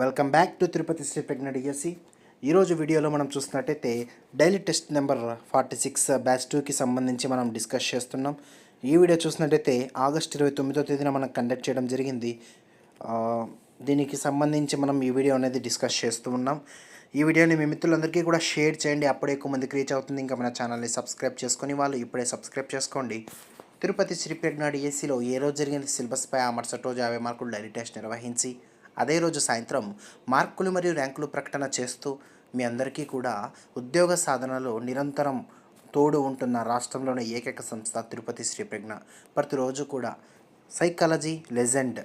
Welcome back to Tirupati Sri Pragna DSC. ఈరోజు వీడియోలో మనం చూసినట్టయితే daily test number forty six batch టూకి సంబంధించి మనం డిస్కస్ చేస్తున్నాం. ఈ వీడియో చూసినట్టయితే ఆగస్ట్ ఇరవై తొమ్మిదో తేదీన మనం కండక్ట్ చేయడం జరిగింది. దీనికి సంబంధించి మనం ఈ వీడియో అనేది డిస్కస్ చేస్తూ ఉన్నాం. ఈ వీడియోని మీ మిత్రులందరికీ కూడా షేర్ చేయండి. అప్పుడే ఎక్కువ మందికి రీచ్ అవుతుంది. ఇంకా మన ఛానల్ని సబ్స్క్రైబ్ చేసుకొని వాళ్ళు ఇప్పుడే సబ్స్క్రైబ్ చేసుకోండి. తిరుపతి శ్రీ ప్రజ్ఞ ఏసీలో ఏ రోజు జరిగిన సిలబస్పై ఆ రోజు యాభై మార్కులు డైలీ టెస్ట్ నిర్వహించి అదే రోజు సాయంత్రం మార్కులు మరియు ర్యాంకులు ప్రకటన చేస్తూ మీ అందరికీ కూడా ఉద్యోగ సాధనలో నిరంతరం తోడు ఉంటున్న రాష్ట్రంలోని ఏకైక సంస్థ తిరుపతి శ్రీ ప్రజ్ఞ. ప్రతిరోజు కూడా సైకాలజీ లెజెండ్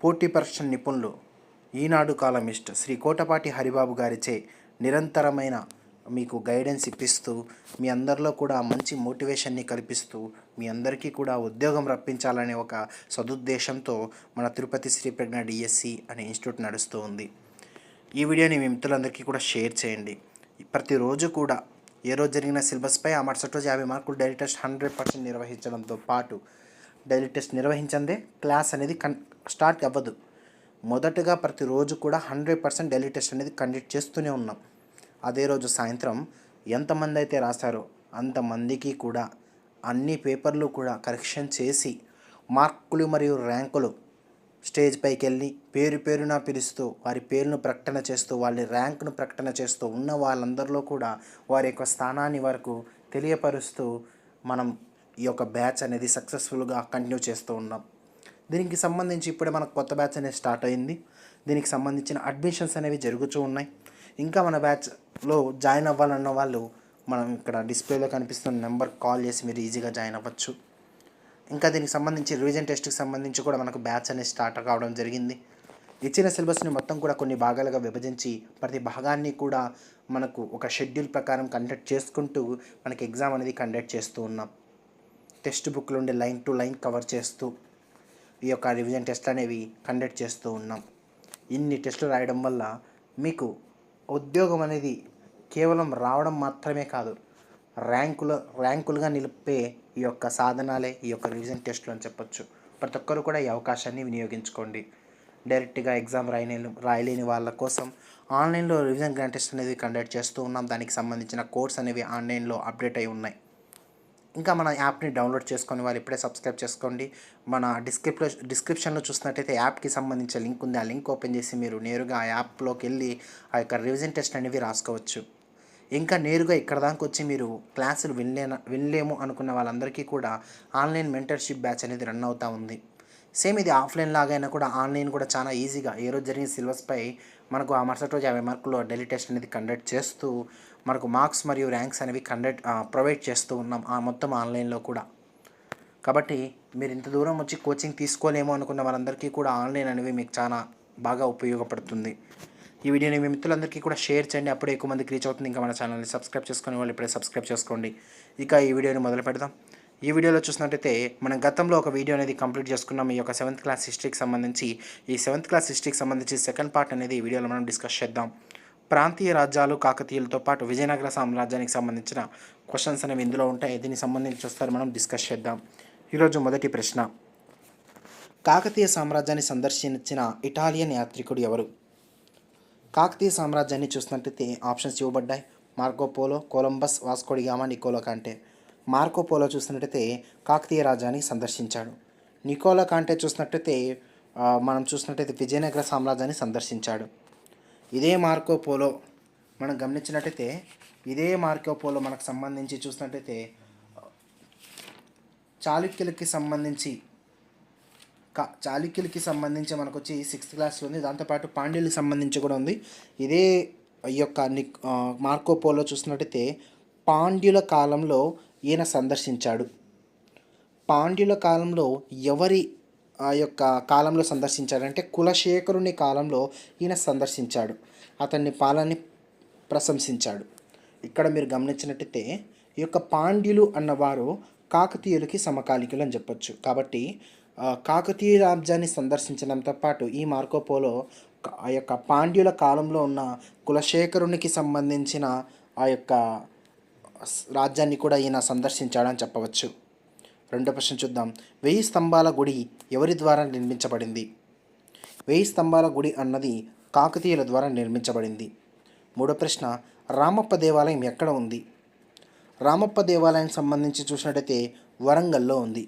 పోటీ పరీక్ష నిపుణులు ఈనాడు కాలమిస్ట్ శ్రీ కోటపాటి హరిబాబు గారిచే నిరంతరమైన మీకు గైడెన్స్ ఇప్పిస్తూ మీ అందరిలో కూడా మంచి మోటివేషన్ని కల్పిస్తూ మీ అందరికీ కూడా ఉద్యోగం రప్పించాలనే ఒక సదుద్దేశంతో మన తిరుపతి శ్రీ ప్రజ్ఞ డిఎస్సి అనే ఇన్స్టిట్యూట్ నడుస్తూ ఉంది. ఈ వీడియోని మీ మిత్రులందరికీ కూడా షేర్ చేయండి. ప్రతిరోజు కూడా ఏ రోజు జరిగిన సిలబస్పై ఆ మరుసటి రోజు యాభై మార్కులు డైలీ టెస్ట్ హండ్రెడ్ పర్సెంట్ నిర్వహించడంతో పాటు డైలీ టెస్ట్ నిర్వహించందే క్లాస్ అనేది కన్ స్టార్ట్ అవ్వదు. మొదటగా ప్రతిరోజు కూడా హండ్రెడ్ పర్సెంట్ డైలీ టెస్ట్ అనేది కండక్ట్ చేస్తూనే ఉన్నాం. అదే రోజు సాయంత్రం ఎంతమంది అయితే రాశారో అంతమందికి కూడా అన్ని పేపర్లు కూడా కరెక్షన్ చేసి మార్కులు మరియు ర్యాంకులు స్టేజ్ పైకి వెళ్ళి పేరు పేరున పిలుస్తూ వారి పేరును ప్రకటన చేస్తూ వాళ్ళ ర్యాంకును ప్రకటన చేస్తూ ఉన్న వాళ్ళందరిలో కూడా వారి యొక్క స్థానాన్ని వరకు తెలియపరుస్తూ మనం ఈ యొక్క బ్యాచ్ అనేది సక్సెస్ఫుల్గా కంటిన్యూ చేస్తూ ఉన్నాం. దీనికి సంబంధించి ఇప్పుడే మనకు కొత్త బ్యాచ్ అనేది స్టార్ట్ అయింది. దీనికి సంబంధించిన అడ్మిషన్స్ అనేవి జరుగుతూ ఉన్నాయి. ఇంకా మన బ్యాచ్లో జాయిన్ అవ్వాలన్న వాళ్ళు మనం ఇక్కడ డిస్ప్లేలో కనిపిస్తున్న నెంబర్ కాల్ చేసి మీరు ఈజీగా జాయిన్ అవ్వచ్చు. ఇంకా దీనికి సంబంధించి రివిజన్ టెస్ట్కి సంబంధించి కూడా మనకు బ్యాచ్ అనేది స్టార్ట్ కావడం జరిగింది. ఇచ్చిన సిలబస్ని మొత్తం కూడా కొన్ని భాగాలుగా విభజించి ప్రతి భాగాన్ని కూడా మనకు ఒక షెడ్యూల్ ప్రకారం కండక్ట్ చేసుకుంటూ మనకి ఎగ్జామ్ అనేది కండక్ట్ చేస్తూ ఉన్నాం. టెక్స్ట్ బుక్లో ఉండే లైన్ టు లైన్ కవర్ చేస్తూ ఈ యొక్క రివిజన్ టెస్ట్ అనేవి కండక్ట్ చేస్తూ ఉన్నాం. ఇన్ని టెస్టులు రాయడం వల్ల మీకు ఉద్యోగం అనేది కేవలం రావడం మాత్రమే కాదు ర్యాంకుల ర్యాంకులుగా నిలిపే ఈ యొక్క సాధనాలే ఈ యొక్క రివిజన్ టెస్టులు అని చెప్పొచ్చు. ప్రతి ఒక్కరు కూడా ఈ అవకాశాన్ని వినియోగించుకోండి. డైరెక్ట్గా ఎగ్జామ్ రాయలే రాయలేని వాళ్ళ కోసం ఆన్లైన్లో రివిజన్ గ్రాండ్ టెస్ట్ అనేది కండక్ట్ చేస్తూ ఉన్నాం. దానికి సంబంధించిన కోర్స్ అనేవి ఆన్లైన్లో అప్డేట్ అయి ఉన్నాయి. ఇంకా మన యాప్ని డౌన్లోడ్ చేసుకొని వాళ్ళు ఇప్పుడే సబ్స్క్రైబ్ చేసుకోండి. మన డిస్క్రిప్లో డిస్క్రిప్షన్లో చూసినట్టయితే యాప్కి సంబంధించిన లింక్ ఉంది. ఆ లింక్ ఓపెన్ చేసి మీరు నేరుగా ఆ యాప్లోకి వెళ్ళి ఆ యొక్క రివిజన్ టెస్ట్ అనేవి రాసుకోవచ్చు. ఇంకా నేరుగా ఇక్కడ దాకా వచ్చి మీరు క్లాసులు వినలేన వినలేము అనుకున్న వాళ్ళందరికీ కూడా ఆన్లైన్ మెంటర్షిప్ బ్యాచ్ అనేది రన్ అవుతూ ఉంది. సేమ్ ఇది ఆఫ్లైన్ లాగైనా కూడా ఆన్లైన్ కూడా చాలా ఈజీగా. ఏ రోజు జరిగిన సిలబస్పై మనకు ఆ మరుసటి రోజు యాభై మార్కులు డైలీ టెస్ట్ అనేది కండక్ట్ చేస్తూ మనకు మార్క్స్ మరియు ర్యాంక్స్ అనేవి కండక్ట్ ప్రొవైడ్ చేస్తూ ఉన్నాం ఆ మొత్తం ఆన్లైన్లో కూడా. కాబట్టి మీరు ఇంత దూరం వచ్చి కోచింగ్ తీసుకోలేమో అనుకున్న వాళ్ళందరికీ కూడా ఆన్లైన్ అనేవి మీకు చాలా బాగా ఉపయోగపడుతుంది. ఈ వీడియోని మీ మిత్రులందరికీ కూడా షేర్ చేయండి. అప్పుడే ఎక్కువ మందికి రీచ్ అవుతుంది. ఇంకా మన ఛానల్ని సబ్స్క్రైబ్ చేసుకునే వాళ్ళు ఇప్పుడే సబ్స్క్రైబ్ చేసుకోండి. ఇక ఈ వీడియోని మొదలు పెడదాం. ఈ వీడియోలో చూసినట్టయితే మనం గతంలో ఒక వీడియో అనేది కంప్లీట్ చేసుకున్నాం. ఈ యొక్క సెవెంత్ క్లాస్ హిస్టరీకి సంబంధించి ఈ సెవెంత్ క్లాస్ హిస్టరీకి సంబంధించి సెకండ్ పార్ట్ అనేది ఈ వీడియోలో మనం డిస్కస్ చేద్దాం. ప్రాంతీయ రాజ్యాలు కాకతీయులతో పాటు విజయనగర సామ్రాజ్యానికి సంబంధించిన క్వశ్చన్స్ అనేవి ఇందులో ఉంటాయి. దీనికి సంబంధించి చూస్తారు. మనం డిస్కస్ చేద్దాం. ఈరోజు మొదటి ప్రశ్న. కాకతీయ సామ్రాజ్యాన్ని సందర్శించిన ఇటాలియన్ యాత్రికుడు ఎవరు? కాకతీయ సామ్రాజ్యాన్ని చూసినట్టయితే ఆప్షన్స్ ఇవ్వబడ్డాయి. Marco Polo Columbus Vasco da Gama Niccolo Conti. Marco Polo చూసినట్టయితే కాకతీయ రాజ్యాన్ని సందర్శించాడు. నికోలో కాంటే చూసినట్టయితే మనం చూసినట్టయితే విజయనగర సామ్రాజ్యాన్ని సందర్శించాడు. ఇదే మార్కోపోలో మనం గమనించినట్టయితే ఇదే మార్కోపోలో మనకు సంబంధించి చూసినట్టయితే చాళుక్యులకి సంబంధించి కా చాళుక్యులకి సంబంధించి మనకు వచ్చి సిక్స్త్ క్లాస్లో ఉంది. దాంతోపాటు పాండ్యులకి సంబంధించి కూడా ఉంది. ఇదే ఈ యొక్క నిక్ మార్కోపోలో చూసినట్టయితే పాండ్యుల కాలంలో ఈయన సందర్శించాడు. పాండ్యుల కాలంలో ఎవరి ఆ యొక్క కాలంలో సందర్శించాడంటే కులశేఖరుని కాలంలో ఈయన సందర్శించాడు. అతన్ని పాలనని ప్రశంసించాడు. ఇక్కడ మీరు గమనించినట్టయితే ఈ యొక్క పాండ్యులు అన్నవారు కాకతీయులకి సమకాలికులు అని చెప్పొచ్చు. కాబట్టి కాకతీయ రాజ్యాన్ని సందర్శించడంతో పాటు ఈ మార్కోపోలో ఆ యొక్క పాండ్యుల కాలంలో ఉన్న కులశేఖరునికి సంబంధించిన ఆ యొక్క రాజ్యాన్ని కూడా ఈయన సందర్శించాడని చెప్పవచ్చు. రెండో ప్రశ్న చూద్దాం. వెయ్యి స్తంభాల గుడి ఎవరి ద్వారా నిర్మించబడింది? వెయ్యి స్తంభాల గుడి అన్నది కాకతీయుల ద్వారా నిర్మించబడింది. మూడో ప్రశ్న రామప్ప దేవాలయం ఎక్కడ ఉంది? రామప్ప దేవాలయం సంబంధించి చూసినట్టయితే వరంగల్లో ఉంది.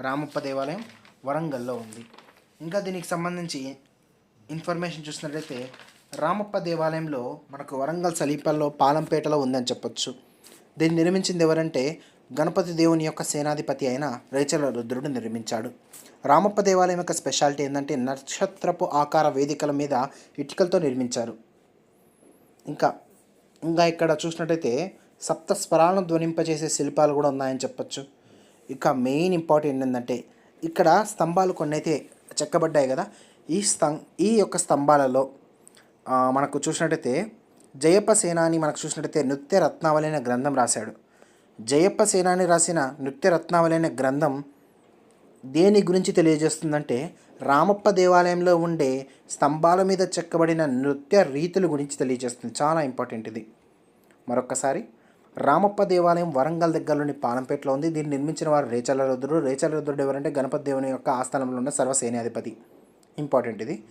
రామప్ప దేవాలయం వరంగల్లో ఉంది. ఇంకా దీనికి సంబంధించి ఇన్ఫర్మేషన్ చూసినట్లయితే రామప్ప దేవాలయంలో మనకు వరంగల్ సమీపంలో పాలంపేటలో ఉందని చెప్పొచ్చు. దీన్ని నిర్మించింది ఎవరంటే గణపతి దేవుని యొక్క సేనాధిపతి అయిన రేచల రుద్రుడు నిర్మించాడు. రామప్ప దేవాలయం యొక్క స్పెషాలిటీ ఏంటంటే నక్షత్రపు ఆకార వేదికల మీద ఇటుకలతో నిర్మించారు. ఇంకా ఇంకా ఇక్కడ చూసినట్టయితే సప్త స్వరాలను ధ్వనింపజేసే శిల్పాలు కూడా ఉన్నాయని చెప్పొచ్చు. ఇక మెయిన్ ఇంపార్టెంట్ ఏంటంటే ఇక్కడ స్తంభాలు కొన్ని అయితే చెక్కబడ్డాయి కదా. ఈ స్తం ఈ యొక్క స్తంభాలలో మనకు చూసినట్టయితే జయప సేనాని మనకు చూసినట్టయితే నృత్య రత్నావళి అనే గ్రంథం రాశాడు. జయప్ప సేనాని రాసిన నృత్య రత్నావళి అనే గ్రంథం దేని గురించి తెలియజేస్తుందంటే రామప్ప దేవాలయంలో ఉండే స్తంభాల మీద చెక్కబడిన నృత్య రీతుల గురించి తెలియజేస్తుంది. చాలా ఇంపార్టెంట్ ఇది. మరొకసారి రామప్ప దేవాలయం వరంగల్ దగ్గరలోని పాలంపేటలో ఉంది. దీన్ని నిర్మించిన వారు రేచల రుద్రుడు. రేచల రుద్రుడు ఎవరంటే గణపతి దేవుని యొక్క ఆస్థానంలో ఉన్న సర్వసేనాధిపతి ఇంపార్టెంట్ ఇది.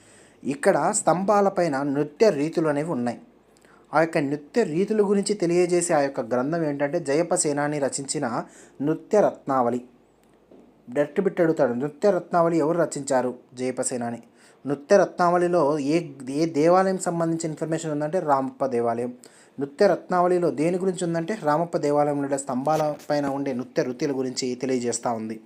ఇక్కడ స్తంభాలపైన నృత్య రీతులు అనేవి ఉన్నాయి. ఆ యొక్క నృత్య రీతుల గురించి తెలియజేసే ఆ యొక్క గ్రంథం ఏంటంటే జయప సేనాని రచించిన నృత్య రత్నావళి. డైరెక్ట్ బిట్ అడుగుతాడు. నృత్య రత్నావళి ఎవరు రచించారు? జయపసేనాని నృత్య రత్నావళిలో ఏ ఏ దేవాలయం సంబంధించిన ఇన్ఫర్మేషన్ ఉందంటే రామప్ప దేవాలయం. నృత్య రత్నావళిలో దేని గురించి ఉందంటే రామప్ప దేవాలయం ఉండే స్తంభాల పైన ఉండే నృత్య వృత్తుల గురించి తెలియజేస్తూ ఉంది.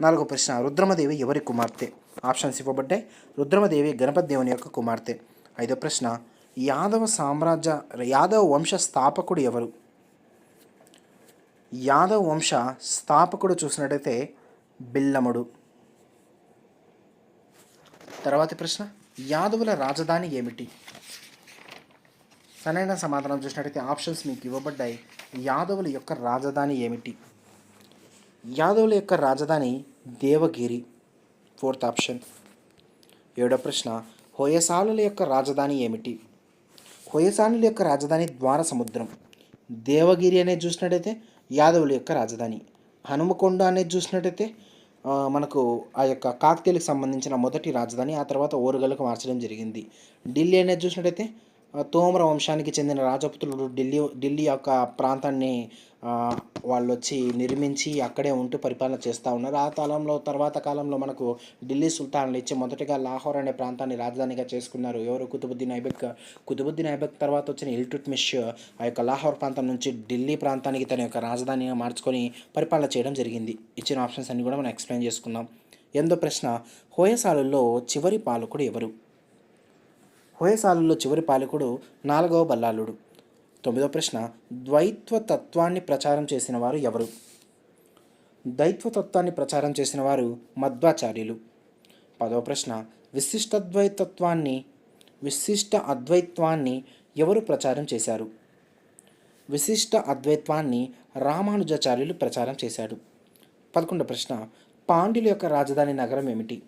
నాలుగో ప్రశ్న రుద్రమదేవి ఎవరి కుమార్తె? ఆప్షన్స్ ఇవ్వబడ్డాయి. రుద్రమదేవి గణపతి దేవుని యొక్క కుమార్తె. ఐదో ప్రశ్న యాదవ సామ్రాజ్య యాదవ వంశ స్థాపకుడు ఎవరు? యాదవ వంశ స్థాపకుడు చూసినట్టయితే బిల్లముడు. తర్వాతి ప్రశ్న యాదవుల రాజధాని ఏమిటి? సరైన సమాధానం చూసినట్టయితే ఆప్షన్స్ మీకు ఇవ్వబడ్డాయి. యాదవుల యొక్క రాజధాని ఏమిటి? యాదవుల యొక్క రాజధాని దేవగిరి. Fourth option. ఏడో ప్రశ్న హోయసాలుల యొక్క రాజధాని ఏమిటి? కొయ్యసానుల యొక్క రాజధాని ద్వార సముద్రం దేవగిరి అనేది చూసినట్టయితే యాదవుల యొక్క రాజధాని. హనుమకొండ అనేది చూసినట్టయితే మనకు ఆ యొక్క కాకతీయులకు సంబంధించిన మొదటి రాజధాని ఆ తర్వాత ఓరుగల్లుకు మార్చడం జరిగింది. ఢిల్లీ అనేది చూసినట్టయితే తోమర వంశానికి చెందిన రాజపుతులు ఢిల్లీ ఢిల్లీ యొక్క ప్రాంతాన్ని వాళ్ళు వచ్చి నిర్మించి అక్కడే ఉంటూ పరిపాలన చేస్తూ ఉన్నారు. ఆ కాలంలో తర్వాత కాలంలో మనకు ఢిల్లీ సుల్తాన్లు ఇచ్చి మొదటగా లాహోర్ అనే ప్రాంతాన్ని రాజధానిగా చేసుకున్నారు. ఎవరు? కుతుబుద్దీన్ ఐబక్. కుతుబుద్దీన్ ఐబక్ తర్వాత వచ్చిన ఇల్టుట్మిష్ ఆ యొక్క లాహోర్ ప్రాంతం నుంచి ఢిల్లీ ప్రాంతానికి తన యొక్క రాజధానిగా మార్చుకొని పరిపాలన చేయడం జరిగింది. ఇచ్చిన ఆప్షన్స్ అన్ని కూడా మనం ఎక్స్ప్లెయిన్ చేసుకుందాం. ఎందో ప్రశ్న హోయసాలుల్లో చివరి పాలకుడు ఎవరు? హోయసాలుల్లో చివరి పాలకుడు నాలుగవ బల్లాలుడు. తొమ్మిదో ప్రశ్న ద్వైత్వ తత్వాన్ని ప్రచారం చేసిన వారు ఎవరు? ద్వైత్వ తత్వాన్ని ప్రచారం చేసిన వారు మధ్వాచార్యులు. పదవ ప్రశ్న విశిష్టద్వైతత్వాన్ని విశిష్ట అద్వైత్వాన్ని ఎవరు ప్రచారం చేశారు? విశిష్ట అద్వైత్వాన్ని రామానుజాచార్యులు ప్రచారం చేశాడు పదకొండవ ప్రశ్న పాండ్యుల యొక్క రాజధాని నగరం ఏమిటి?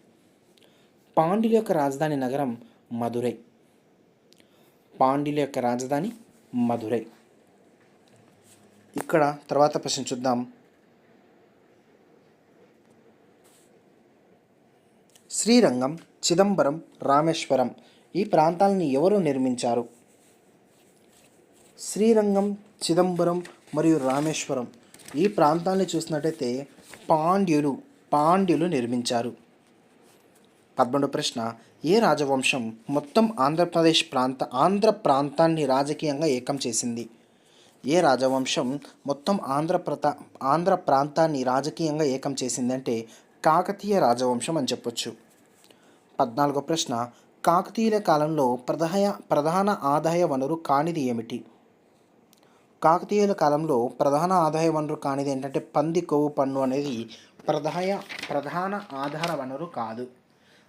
పాండ్యుల యొక్క రాజధాని నగరం మధురై. పాండ్యుల యొక్క రాజధాని మధురై. ఇక్కడ తర్వాత ప్రశ్న చూద్దాం. శ్రీరంగం చిదంబరం రామేశ్వరం ఈ ప్రాంతాలని ఎవరు నిర్మించారు? శ్రీరంగం చిదంబరం మరియు రామేశ్వరం ఈ ప్రాంతాన్ని చూసినట్టయితే పాండ్యులు పాండ్యులు నిర్మించారు. పదకొండు ప్రశ్న ఏ రాజవంశం మొత్తం ఆంధ్రప్రదేశ్ ప్రాంత ఆంధ్ర ప్రాంతాన్ని రాజకీయంగా ఏకం చేసింది? ఏ రాజవంశం మొత్తం ఆంధ్రప్రతా ఆంధ్ర ప్రాంతాన్ని రాజకీయంగా ఏకం చేసిందంటే కాకతీయ రాజవంశం అని చెప్పొచ్చు. పద్నాలుగో ప్రశ్న. కాకతీయుల కాలంలో ప్రధాయ ప్రధాన ఆదాయ వనరు కానిది ఏమిటి? కాకతీయుల కాలంలో ప్రధాన ఆదాయ వనరు కానిది ఏంటంటే పంది కొవ్వు పన్ను అనేది ప్రధాయ ప్రధాన ఆధార వనరు కాదు.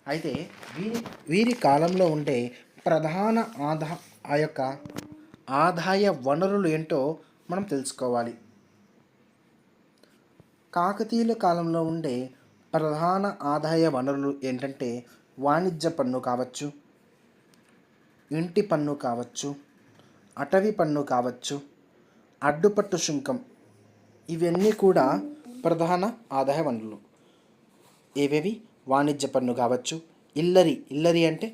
అయితే వీరి వీరి కాలంలో ఉండే ప్రధాన ఆదా ఆ యొక్క ఆదాయ వనరులు ఏంటో మనం తెలుసుకోవాలి. కాకతీయుల కాలంలో ఉండే ప్రధాన ఆదాయ వనరులు ఏంటంటే వాణిజ్య పన్ను కావచ్చు ఇంటి పన్ను కావచ్చు అటవీ పన్ను కావచ్చు అడ్డుపట్టు సుంకం ఇవన్నీ కూడా ప్రధాన ఆదాయ వనరులు. ఏవేవి? వాణిజ్య పన్ను కావచ్చు. ఇల్లరి ఇల్లరి అంటే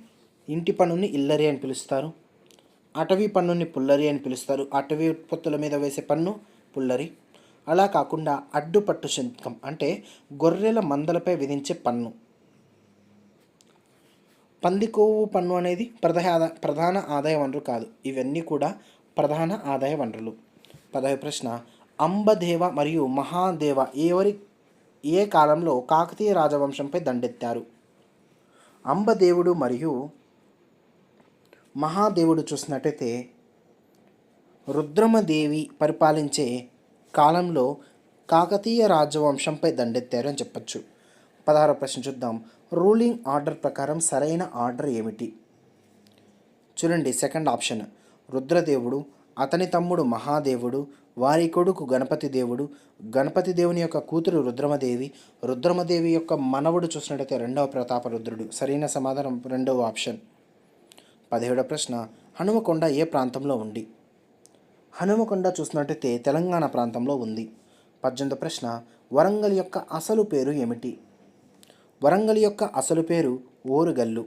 ఇంటి పన్నుని ఇల్లరి అని పిలుస్తారు. అటవీ పన్నుని పుల్లరి అని పిలుస్తారు. అటవీ ఉత్పత్తుల మీద వేసే పన్ను పుల్లరి. అలా కాకుండా అడ్డుపట్టు శంకం అంటే గొర్రెల మందలపై విధించే పన్ను. పందికొవ్వు పన్ను అనేది ప్రధాన ప్రధాన ఆదాయ వనరు కాదు. ఇవన్నీ కూడా ప్రధాన ఆదాయ వనరులు. పదవి ప్రశ్న అంబదేవ మరియు మహాదేవ ఎవరి ఏ కాలంలో కాకతీయ రాజవంశంపై దండెత్తారు? అంబదేవుడు మరియు మహాదేవుడు చూసినట్టయితే రుద్రమదేవి పరిపాలించే కాలంలో కాకతీయ రాజవంశంపై దండెత్తారు అని చెప్పచ్చు. పదహారు ప్రశ్న చూద్దాం. రూలింగ్ ఆర్డర్ ప్రకారం సరైన ఆర్డర్ ఏమిటి? చూడండి సెకండ్ ఆప్షన్. రుద్రదేవుడు అతని తమ్ముడు మహాదేవుడు వారి కొడుకు గణపతి దేవుడు. గణపతి దేవుని యొక్క కూతురు రుద్రమదేవి. రుద్రమదేవి యొక్క మనవడు చూసినట్టయితే రెండవ ప్రతాపరుద్రుడు సరైన సమాధానం రెండవ ఆప్షన్. పదిహేడవ ప్రశ్న హనుమకొండ ఏ ప్రాంతంలో ఉంది? హనుమకొండ చూసినట్టయితే తెలంగాణ ప్రాంతంలో ఉంది. పద్దెనిమిది ప్రశ్న వరంగల్ యొక్క అసలు పేరు ఏమిటి? వరంగల్ యొక్క అసలు పేరు ఓరుగల్లు.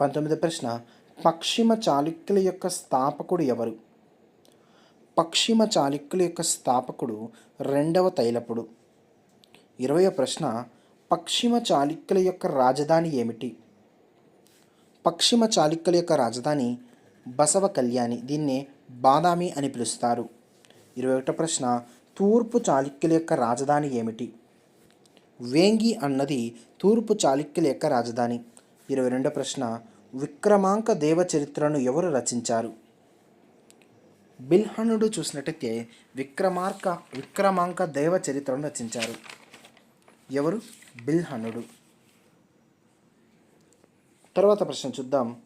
పంతొమ్మిది ప్రశ్న పశ్చిమ చాళుక్యుల యొక్క స్థాపకుడు ఎవరు? పశ్చిమ చాళుక్యుల యొక్క స్థాపకుడు రెండవ తైలపుడు. ఇరవయ ప్రశ్న పశ్చిమ చాళుక్యుల యొక్క రాజధాని ఏమిటి? పశ్చిమ చాళుక్యుల యొక్క రాజధాని బసవ కళ్యాణి దీన్నే బాదామి అని పిలుస్తారు. ఇరవై ఒకటో ప్రశ్న తూర్పు చాళుక్యుల యొక్క రాజధాని ఏమిటి? వేంగి అన్నది తూర్పు చాళుక్యుల యొక్క రాజధాని. ఇరవై రెండో ప్రశ్న విక్రమాంక దేవ చరిత్రను ఎవరు రచించారు? బిల్హణుడు చూసినట్టయితే విక్రమార్క విక్రమాంక దేవ చరిత్రను రచించారు. ఎవరు? బిల్హనుడు తర్వాత ప్రశ్న చూద్దాం.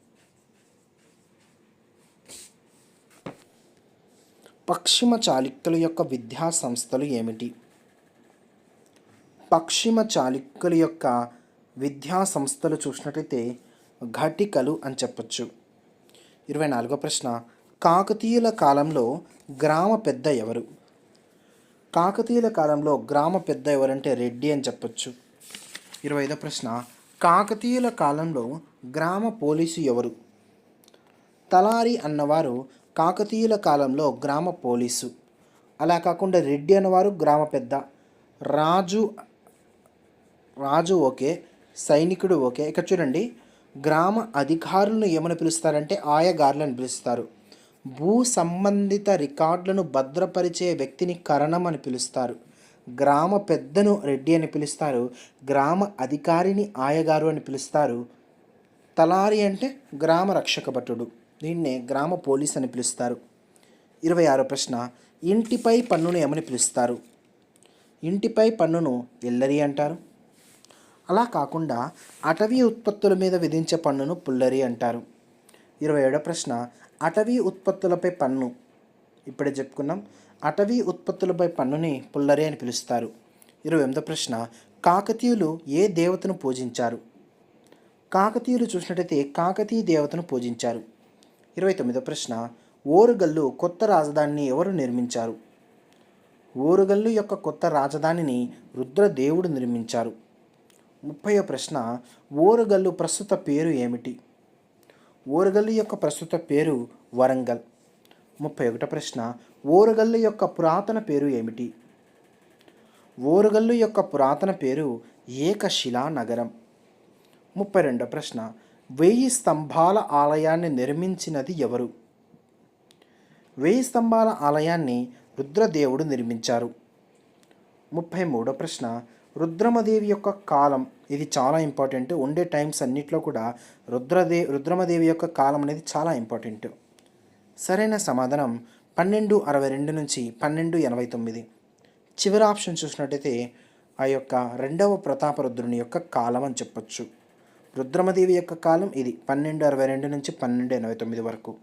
పశ్చిమ చాళుక్యుల యొక్క విద్యా సంస్థలు ఏమిటి? పశ్చిమ చాళుక్యుల యొక్క విద్యా సంస్థలు చూసినట్లయితే ఘటికలు అని చెప్పొచ్చు. ఇరవై నాలుగో ప్రశ్న. కాకతీయుల కాలంలో గ్రామ పెద్ద ఎవరు? కాకతీయుల కాలంలో గ్రామ పెద్ద ఎవరంటే రెడ్డి అని చెప్పొచ్చు. ఇరవై ఐదో ప్రశ్న. కాకతీయుల కాలంలో గ్రామ పోలీసు ఎవరు? తలారి అన్నవారు కాకతీయుల కాలంలో గ్రామ పోలీసు. అలా కాకుండా రెడ్డి అన్నవారు గ్రామ పెద్ద. రాజు రాజు ఓకే సైనికుడు ఓకే. ఇక్కడ చూడండి. గ్రామ అధికారులను ఏమని పిలుస్తారంటే ఆయగారులను పిలుస్తారు. భూ సంబంధిత రికార్డులను భద్రపరిచే వ్యక్తిని కరణం అని పిలుస్తారు. గ్రామ పెద్దను రెడ్డి అని పిలుస్తారు. గ్రామ అధికారిని ఆయగారు అని పిలుస్తారు. తలారి అంటే గ్రామ రక్షక భటుడు. దీన్నే గ్రామ పోలీస్ అని పిలుస్తారు. ఇరవై ఆరో ప్రశ్న. ఇంటిపై పన్నును ఏమని పిలుస్తారు? ఇంటిపై పన్నును ఎల్లరి అంటారు? అలా కాకుండా అటవీ ఉత్పత్తుల మీద విధించే పన్నును పుల్లరి అంటారు. ఇరవై ఏడో ప్రశ్న. అటవీ ఉత్పత్తులపై పన్ను. ఇప్పుడే చెప్పుకున్నాం. అటవీ ఉత్పత్తులపై పన్నుని పుల్లరి అని పిలుస్తారు. ఇరవై ఎనిమిదో ప్రశ్న. కాకతీయులు ఏ దేవతను పూజించారు? కాకతీయులు చూసినట్టయితే కాకతీయ దేవతను పూజించారు. ఇరవై తొమ్మిదో ప్రశ్న. ఓరుగల్లు కొత్త రాజధానిని ఎవరు నిర్మించారు? ఓరుగల్లు యొక్క కొత్త రాజధానిని రుద్రదేవుడు నిర్మించారు. ముప్పయో ప్రశ్న. ఓరుగల్లు ప్రస్తుత పేరు ఏమిటి? ఓరుగల్లు యొక్క ప్రస్తుత పేరు వరంగల్. ముప్పై ఒకటో ప్రశ్న ఓరుగల్లు యొక్క పురాతన పేరు ఏమిటి? ఓరుగల్లు యొక్క పురాతన పేరు ఏకశిలా నగరం. ముప్పై రెండో ప్రశ్న వెయ్యి స్తంభాల ఆలయాన్ని నిర్మించినది ఎవరు? వెయ్యి స్తంభాల ఆలయాన్ని రుద్రదేవుడు నిర్మించారు. ముప్పై మూడో ప్రశ్న రుద్రమదేవి యొక్క కాలం ఇది చాలా ఇంపార్టెంట్. ఉండే టైమ్స్ అన్నిట్లో కూడా రుద్రదే రుద్రమదేవి యొక్క కాలం అనేది చాలా ఇంపార్టెంట్. సరైన సమాధానం పన్నెండు అరవై రెండు నుంచి పన్నెండు ఎనభై తొమ్మిది. చివరి ఆప్షన్ చూసినట్టయితే ఆ యొక్క రెండవ ప్రతాపరుద్రుని యొక్క కాలం అని చెప్పొచ్చు. రుద్రమదేవి యొక్క కాలం ఇది పన్నెండు అరవై రెండు నుంచి పన్నెండు ఎనభై తొమ్మిది వరకు.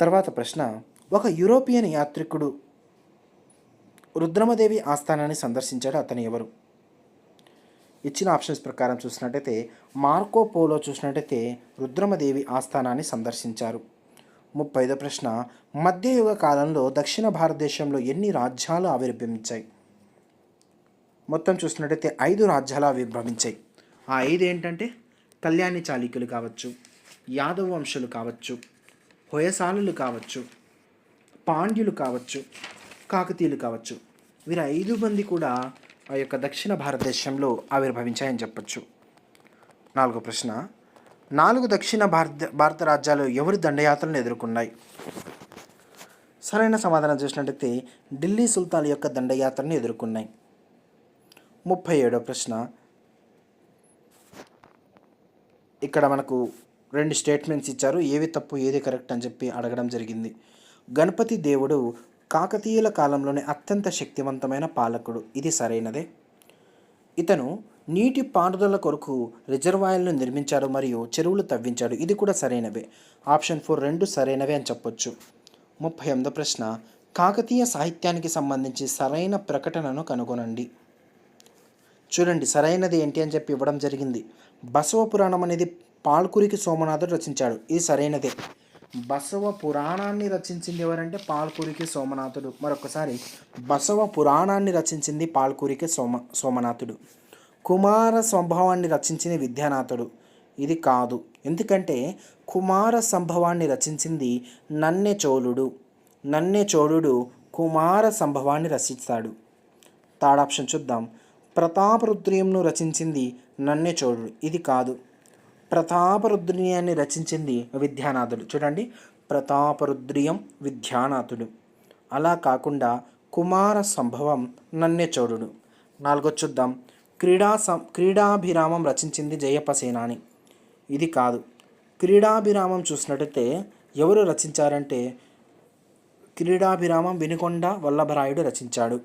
తర్వాత ప్రశ్న ఒక యూరోపియన్ యాత్రికుడు రుద్రమదేవి ఆస్థానాన్ని సందర్శించాడు అతను ఎవరు? ఇచ్చిన ఆప్షన్స్ ప్రకారం చూసినట్టయితే మార్కో పోలో చూసినట్టయితే రుద్రమదేవి ఆస్థానాన్ని సందర్శించారు. ముప్పైదో ప్రశ్న మధ్యయుగ కాలంలో దక్షిణ భారతదేశంలో ఎన్ని రాజ్యాలు ఆవిర్భవించాయి? మొత్తం చూసినట్టయితే ఐదు రాజ్యాలు ఆవిర్భవించాయి. ఆ ఐదు ఏంటంటే కళ్యాణి చాళుక్యులు కావచ్చు యాదవ వంశులు కావచ్చు హొయసాలులు కావచ్చు పాండ్యులు కావచ్చు కాకతీయులు కావచ్చు. వీరు ఐదు మంది కూడా ఆ యొక్క దక్షిణ భారతదేశంలో ఆవిర్భవించాయని చెప్పొచ్చు. నాలుగో ప్రశ్న. నాలుగు దక్షిణ భారత భారత రాజ్యాలు ఎవరి దండయాత్రలను ఎదుర్కొన్నాయి? సరైన సమాధానం చూసినట్టయితే ఢిల్లీ సుల్తాన్ యొక్క దండయాత్రను ఎదుర్కొన్నాయి. ముప్పై ఏడో ప్రశ్న. ఇక్కడ మనకు రెండు స్టేట్మెంట్స్ ఇచ్చారు. ఏవి తప్పు ఏది కరెక్ట్ అని చెప్పి అడగడం జరిగింది. గణపతి దేవుడు కాకతీయుల కాలంలోనే అత్యంత శక్తివంతమైన పాలకుడు. ఇది సరైనదే. ఇతను నీటి పారుదల కొరకు రిజర్వాయర్లను నిర్మించాడు మరియు చెరువులు తవ్వించాడు. ఇది కూడా సరైనవే. ఆప్షన్ ఫోర్ రెండు సరైనవే అని చెప్పొచ్చు. ముప్పై ఎనిమిదో ప్రశ్న. కాకతీయ సాహిత్యానికి సంబంధించి సరైన ప్రకటనను కనుగొనండి. చూడండి సరైనది ఏంటి అని చెప్పి ఇవ్వడం జరిగింది. బసవ పురాణం అనేది పాల్కురికి సోమనాథుడు రచించాడు. ఇది సరైనదే. బసవ పురాణాన్ని రచించింది ఎవరంటే పాల్కురికి సోమనాథుడు. మరొకసారి బసవ పురాణాన్ని రచించింది పాల్కురికి సోమ సోమనాథుడు. కుమార సంభవాన్ని రచించింది విద్యానాథుడు. ఇది కాదు. ఎందుకంటే కుమార సంభవాన్ని రచించింది నన్నె చోళుడు. నన్నె చోళుడు కుమార సంభవాన్ని రచిస్తాడు. థర్డ్ ఆప్షన్ చూద్దాం. ప్రతాపరుద్రయంను రచించింది నన్నె చోళుడు. ఇది కాదు. ప్రతాపరుద్రియాన్ని రచించింది విద్యానాథుడు. చూడండి. ప్రతాపరుద్రియం విద్యానాథుడు. అలా కాకుండా కుమార సంభవం నన్నే చోడుడు నాలుగో చూద్దాం. క్రీడా సం క్రీడాభిరామం రచించింది జయప్ప సేనాని. ఇది కాదు. క్రీడాభిరామం చూసినట్టయితే ఎవరు రచించారంటే క్రీడాభిరామం వినుకొండ వల్లభరాయుడు రచించాడు.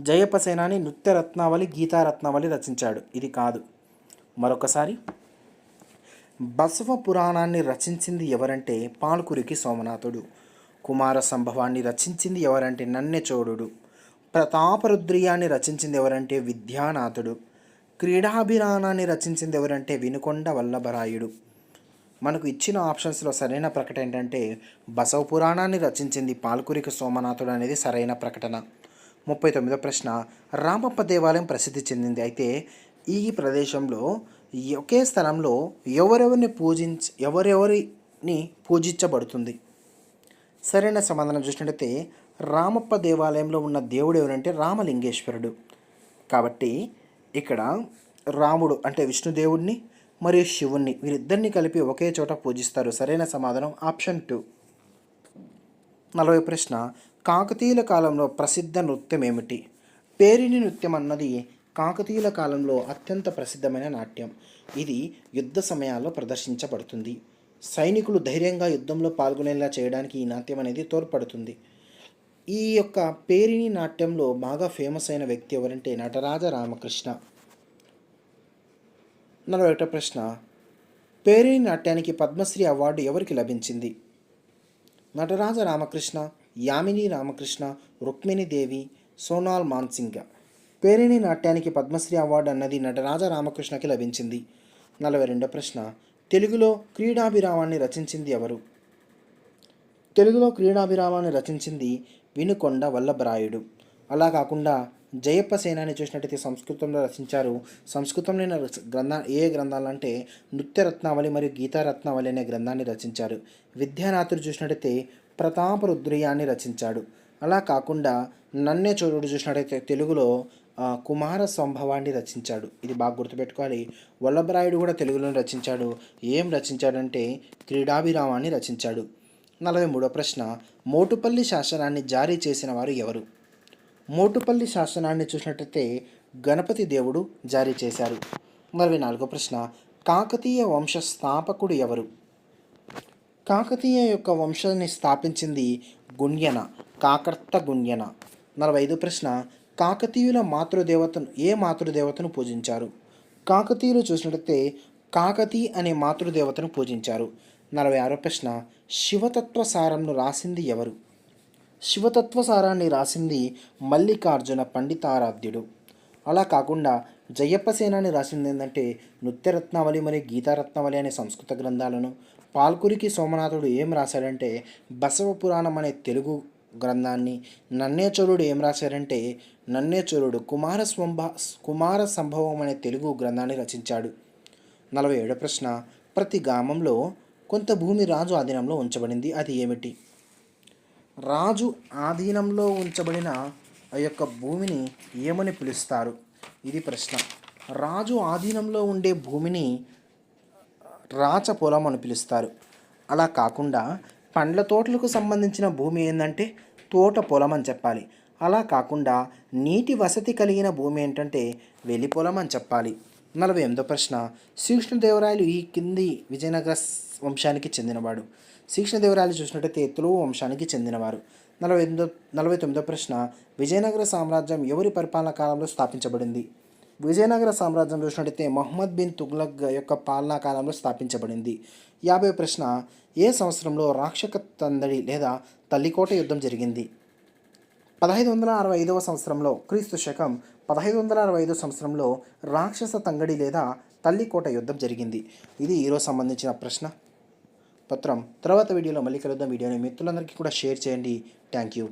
జయప్ప సేనాని నృత్యరత్నావళి గీతారత్నావళి రచించాడు. ఇది కాదు. మరొకసారి. బసవ పురాణాన్ని రచించింది ఎవరంటే పాల్కురికి సోమనాథుడు. కుమార సంభవాన్ని రచించింది ఎవరంటే నన్నెచోడుడు. ప్రతాపరుద్రియాన్ని రచించింది ఎవరంటే విద్యానాథుడు. క్రీడాభిరాణాన్ని రచించింది ఎవరంటే వినుకొండ వల్లభరాయుడు. మనకు ఇచ్చిన ఆప్షన్స్లో సరైన ప్రకటన ఏంటంటే బసవ పురాణాన్ని రచించింది పాల్కురికి సోమనాథుడు అనేది సరైన ప్రకటన. ముప్పై తొమ్మిదో ప్రశ్న రామప్ప దేవాలయం ప్రసిద్ధి చెందింది. అయితే ఈ ప్రదేశంలో ఒకే స్థలంలో ఎవరెవరిని పూజించ ఎవరెవరిని పూజించబడుతుంది? సరైన సమాధానం చూసినట్టయితే రామప్ప దేవాలయంలో ఉన్న దేవుడు ఎవరంటే రామలింగేశ్వరుడు. కాబట్టి ఇక్కడ రాముడు అంటే విష్ణుదేవుడిని మరియు శివుణ్ణి వీరిద్దరిని కలిపి ఒకే చోట పూజిస్తారు. సరైన సమాధానం ఆప్షన్ టూ. నలభై ప్రశ్న కాకతీయుల కాలంలో ప్రసిద్ధ నృత్యం ఏమిటి? పేరిని నృత్యం అన్నది కాకతీయుల కాలంలో అత్యంత ప్రసిద్ధమైన నాట్యం. ఇది యుద్ధ సమయాల్లో ప్రదర్శించబడుతుంది. సైనికులు ధైర్యంగా యుద్ధంలో పాల్గొనేలా చేయడానికి ఈ నాట్యం అనేది తోడ్పడుతుంది. ఈ యొక్క పేరిని నాట్యంలో బాగా ఫేమస్ అయిన వ్యక్తి ఎవరంటే నటరాజ రామకృష్ణ. నలభై ఒకటో ప్రశ్న. పేరిని నాట్యానికి పద్మశ్రీ అవార్డు ఎవరికి లభించింది? నటరాజ రామకృష్ణ యామిని రామకృష్ణ రుక్మిణిదేవి సోనాల్ మాన్సింగ్. పేరిణి నాట్యానికి పద్మశ్రీ అవార్డు అన్నది నటరాజ రామకృష్ణకి లభించింది. నలభై రెండో ప్రశ్న. తెలుగులో క్రీడాభిరామాన్ని రచించింది ఎవరు? తెలుగులో క్రీడాభిరామాన్ని రచించింది వినుకొండ వల్లభరాయుడు. అలా కాకుండా జయప్ప సేనాని చూసినట్టయితే సంస్కృతంలో రచించారు. సంస్కృతంలోని గ్రంథ ఏ గ్రంథాలంటే నృత్యరత్నావళి మరియు గీతారత్నావళి అనే గ్రంథాన్ని రచించారు. విద్యానాథుడు చూసినట్టయితే ప్రతాపరుద్రియాన్ని రచించాడు. అలా కాకుండా నన్నే చోరుడు చూసినట్టయితే తెలుగులో కుమార సంభవాన్ని రచించాడు. ఇది బాగా గుర్తుపెట్టుకోవాలి. వల్లభరాయుడు కూడా తెలుగులో రచించాడు. ఏం రచించాడంటే క్రీడాభిరామాన్ని రచించాడు. నలభై మూడో ప్రశ్న. మోటుపల్లి శాసనాన్ని జారీ చేసిన వారు ఎవరు? మోటుపల్లి శాసనాన్ని చూసినట్టయితే గణపతి దేవుడు జారీ చేశారు. నలభై నాలుగో ప్రశ్న. కాకతీయ వంశ స్థాపకుడు ఎవరు? కాకతీయ యొక్క వంశాన్ని స్థాపించింది గుణ్యన కాకర్త గుణ్యన నలభై ఐదు ప్రశ్న. కాకతీయుల మాతృదేవతను ఏ మాతృదేవతను పూజించారు? కాకతీయులు చూసినట్టయితే కాకతీ అనే మాతృదేవతను పూజించారు. నలభై ఆరో ప్రశ్న శివతత్వ సారంను రాసింది ఎవరు? శివతత్వ సారాన్ని రాసింది మల్లికార్జున పండితారాధ్యుడు. అలా కాకుండా జయప్పసేనాని రాసింది ఏంటంటే నృత్యరత్నావళి మరియు గీతారత్నావళి అనే సంస్కృత గ్రంథాలను. పాల్కురికి సోమనాథుడు ఏం రాశాడంటే బసవ పురాణం అనే తెలుగు గ్రంథాన్ని నన్నేచోరుడు ఏం రాశారంటే నన్నేచోరుడు కుమార స్వంభ కుమార సంభవం అనే తెలుగు గ్రంథాన్ని రచించాడు. నలభై ఏడో ప్రశ్న ప్రతి గ్రామంలో కొంత భూమి రాజు ఆధీనంలో ఉంచబడింది అది ఏమిటి? రాజు ఆధీనంలో ఉంచబడిన ఆ యొక్క భూమిని ఏమని పిలుస్తారు? ఇది ప్రశ్న. రాజు ఆధీనంలో ఉండే భూమిని రాచ పొలం అని పిలుస్తారు. అలా కాకుండా పండ్ల తోటలకు సంబంధించిన భూమి ఏంటంటే తోట పొలం అని చెప్పాలి. అలా కాకుండా నీటి వసతి కలిగిన భూమి ఏంటంటే వెలి పొలం అని చెప్పాలి. నలభై ఎనిమిదో ప్రశ్న. శ్రీకృష్ణదేవరాయలు ఈ కింది విజయనగర వంశానికి చెందినవాడు. శ్రీకృష్ణదేవరాయలు చూసినట్టయితే తెలుగు వంశానికి చెందినవారు. నలభై ఎనిమిదో నలభై తొమ్మిదో ప్రశ్న. విజయనగర సామ్రాజ్యం ఎవరి పరిపాలనా కాలంలో స్థాపించబడింది? విజయనగర సామ్రాజ్యం చూసినట్టయితే మొహమ్మద్ బిన్ తుగ్లక్ యొక్క పాలనా కాలంలో స్థాపించబడింది. యాభై ప్రశ్న ఏ సంవత్సరంలో రాక్షక తందడి లేదా తల్లికోట యుద్ధం జరిగింది? పదహైదు వందల అరవై ఐదవ సంవత్సరంలో క్రీస్తు శకం పదహైదు వందల అరవై ఐదో సంవత్సరంలో రాక్షస తంగడి లేదా తల్లికోట యుద్ధం జరిగింది. ఇది ఈరోజు సంబంధించిన ప్రశ్న. పత్రం. తర్వాత వీడియోలో మళ్ళీ కలుద్దాం. వీడియోని మిత్రులందరికీ కూడా షేర్ చేయండి. Thank you.